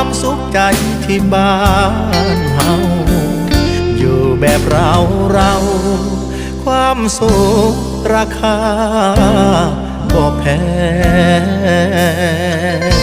ความสุขใจที่บ้านเฮาอยู่แบบเราเรา ความสุขราคาบ่แพง